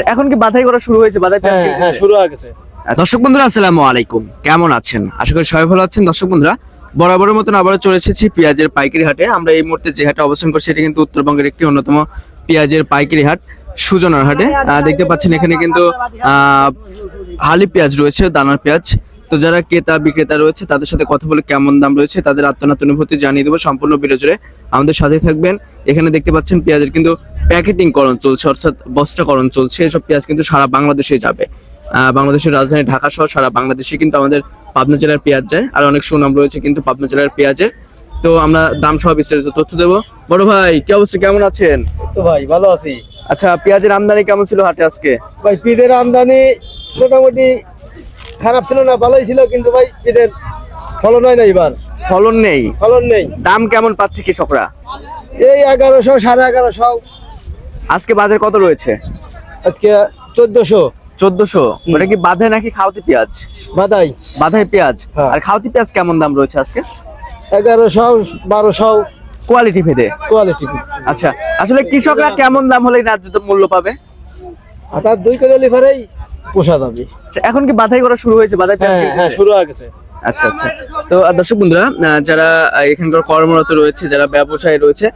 আচ্ছা এখন কি বাধাই করা শুরু হয়েছে? বাধাই হ্যাঁ হ্যাঁ শুরু হয়ে গেছে। দর্শক বন্ধুরা আসসালামু আলাইকুম। কেমন আছেন? আশা করি সবাই ভালো আছেন। দর্শক বন্ধুরা বরাবরের মতন আবারও চলে এসেছি পেঁয়াজের পাইকারি হাটে। আমরা এই মুহূর্তে যে হাটে অবস্থান করছি এটা কিন্তু উত্তরবঙ্গের একটি অন্যতম পেঁয়াজের পাইকারি হাট সুজনার হাটে। আহ, দেখতে পাচ্ছেন এখানে কিন্তু আহ, হালি পেঁয়াজ রয়েছে দানার পেঁয়াজ। তো যারা ক্রেতা বিক্রেতা রয়েছে তাদের সাথে কথা বলে কেমন দাম রয়েছে তাদের আত্মনাত অনুভূতি জানিয়ে দেবো। সম্পূর্ণ জুড়ে আমাদের সাথে থাকবেন। এখানে দেখতে পাচ্ছেন পেঁয়াজের কিন্তু প্যাকেটিং করণ চলছে অর্থাৎ বস্ত্রকরণ চলছে এসব পেঁয়াজ কিন্তু সারা বাংলাদেশে যাবে। বাংলাদেশের রাজধানী ঢাকা সহ সারা বাংলাদেশে কিন্তু আমাদের পাবনা জেলার পেঁয়াজ যায় আর অনেক সুনাম রয়েছে কিন্তু পাবনা জেলার পেঁয়াজের তো আমরা দাম সহ বিস্তারিত তথ্য দেবো। বড় ভাই কি অবস্থা? কেমন আছেন? তো ভাই ভালো আছি। আচ্ছা পেঁয়াজের আমদানি কেমন ছিল হাটে আজকে? ভাই পিদের আমদানি মোটামুটি খারাপ ছিল না ভালোই ছিল কিন্তু ভাই পিদের ফলন হয় না এবার। ফলন নেই? ফলন নেই। দাম কেমন পাচ্ছে কৃষকরা? এই এগারোশো সাড়ে এগারোশো। আজকে বাজার কত রয়েছে? আজকে চোদ্দশো। চোদ্দশো? ওটা কি বাঁধে নাকি খাওয়াতি পেঁয়াজ? বাদাই বাঁধাই পেঁয়াজ। হ্যাঁ। আর খাওয়াতি পেঁয়াজ কেমন দাম রয়েছে আজকে? এগারোশো বারোশো। কোয়ালিটি ভেদে। কোয়ালিটি আচ্ছা আসলে কৃষকরা কেমন দাম হলে ন্যায্য মূল্য পাবে? আর তার দুই কিলো লিভারেই পোষা যাবে। আচ্ছা, এখন কি বাধাই করা শুরু হয়েছে? বাধাই হ্যাঁ হ্যাঁ শুরু হয়ে গেছে। আচ্ছা আচ্ছা। তো দর্শক বন্ধুরা যারা এখানকার কর্মরত রয়েছে যারা ব্যবসায়ী রয়েছে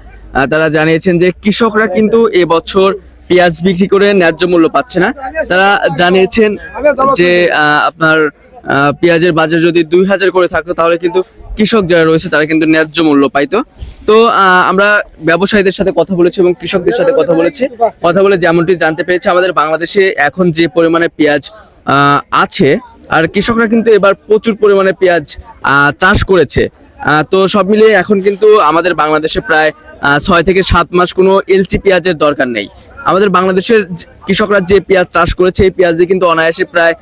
তারা জানিয়েছেন যে কৃষকরা কিন্তু এবছর পেঁয়াজ বিক্রি করে ন্যায্য মূল্য পাচ্ছে না। তারা জানিয়েছেন যে আপনার পেঁয়াজের বাজার যদি দুই হাজার করে থাকতো, তাহলে কিন্তু কৃষক যারা রয়েছে, তারা কিন্তু ন্যায্য মূল্য পাইতো। তো আমরা ব্যবসায়ীদের সাথে কথা বলেছি এবং কৃষকদের সাথে কথা বলেছি। কথা বলে যেমনটি জানতে পেরেছি, আমাদের বাংলাদেশে এখন যে পরিমাণে পেঁয়াজ আছে, আর কৃষকরা কিন্তু এবার প্রচুর পরিমাণে পেঁয়াজ চাষ করেছে। তো সব মিলিয়ে এখন কিন্তু আমাদের বাংলাদেশে প্রায় ছয় থেকে সাত মাস কোনো এলচি পেঁয়াজের দরকার নেই। আমাদের বাংলাদেশের কৃষকরা যে পেঁয়াজ চাষ করেছে, এই পেঁয়াজ দিয়ে কিন্তু অনায়াসে প্রায়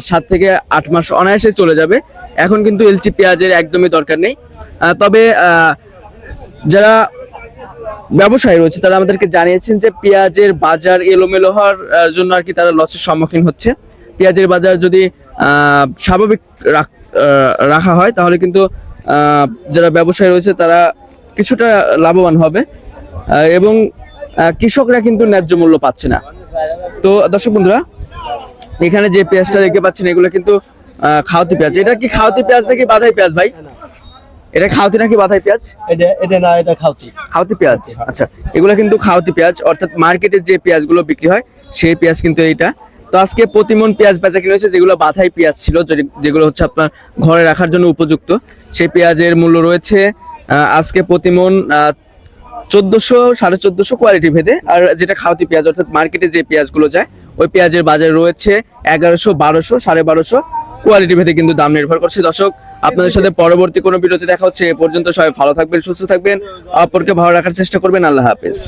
সাত থেকে আট মাস অনায়াসে চলে যাবে। এখন কিন্তু এলচি পেঁয়াজের একদমই দরকার নেই। তবে যারা ব্যবসায়ী রয়েছে, তারা আমাদেরকে জানিয়েছেন যে পেঁয়াজের বাজার এলোমেলো হওয়ার জন্য আর কি তারা লসের সম্মুখীন হচ্ছে। পেঁয়াজের বাজার যদি স্বাভাবিক রাখ- হয়, তাহলে কিন্তু যারা ব্যবসায়ী রয়েছে তারা কিছুটা লাভবান হবে। এবং কৃষকরা কিন্তু ন্যায্য মূল্য পাচ্ছে না। তো দর্শক বন্ধুরা এখানে যে পেঁয়াজটা দেখতে পাচ্ছেন এগুলো কিন্তু খাওয়াতি পেঁয়াজ। এটা কি খাওয়াতি পেঁয়াজ নাকি বাধাই পেঁয়াজ ভাই? এটা খাওয়াতি নাকি বাধাই পেঁয়াজ? এটা এটা না এটা খাওতি খাওয়াতি পেঁয়াজ আচ্ছা। এগুলো কিন্তু খাওয়াতি পেঁয়াজ অর্থাৎ মার্কেটে যে পেঁয়াজগুলো বিক্রি হয় সেই পেঁয়াজ কিন্তু এইটা। তো আজকে প্রতিমন পেঁয়াজ বেচা কিনে হয়েছে, যেগুলো বাধাই পেঁয়াজ ছিল যেগুলো হচ্ছে আপনার ঘরে রাখার জন্য উপযুক্ত। সেই পেঁয়াজের মূল্য রয়েছে আজকে প্রতিমন চোদ্দশো, সাড়ে চোদ্দশো কোয়ালিটি ভেদে। আর যেটা খাওয়াতি পেঁয়াজ, অর্থাৎ মার্কেটে যে পেঁয়াজগুলো যায়, ওই পেঁয়াজের বাজার রয়েছে এগারোশো, বারোশো, সাড়ে বারোশো কোয়ালিটি ভেদে কিন্তু দাম নির্ভর করছে। দর্শক, আপনাদের সাথে পরবর্তী কোনো বিরতি দেখা হচ্ছে, এ পর্যন্ত সবাই ভালো থাকবেন, সুস্থ থাকবেন, অপরকে ভালো রাখার চেষ্টা করবেন। আল্লাহ হাফেজ।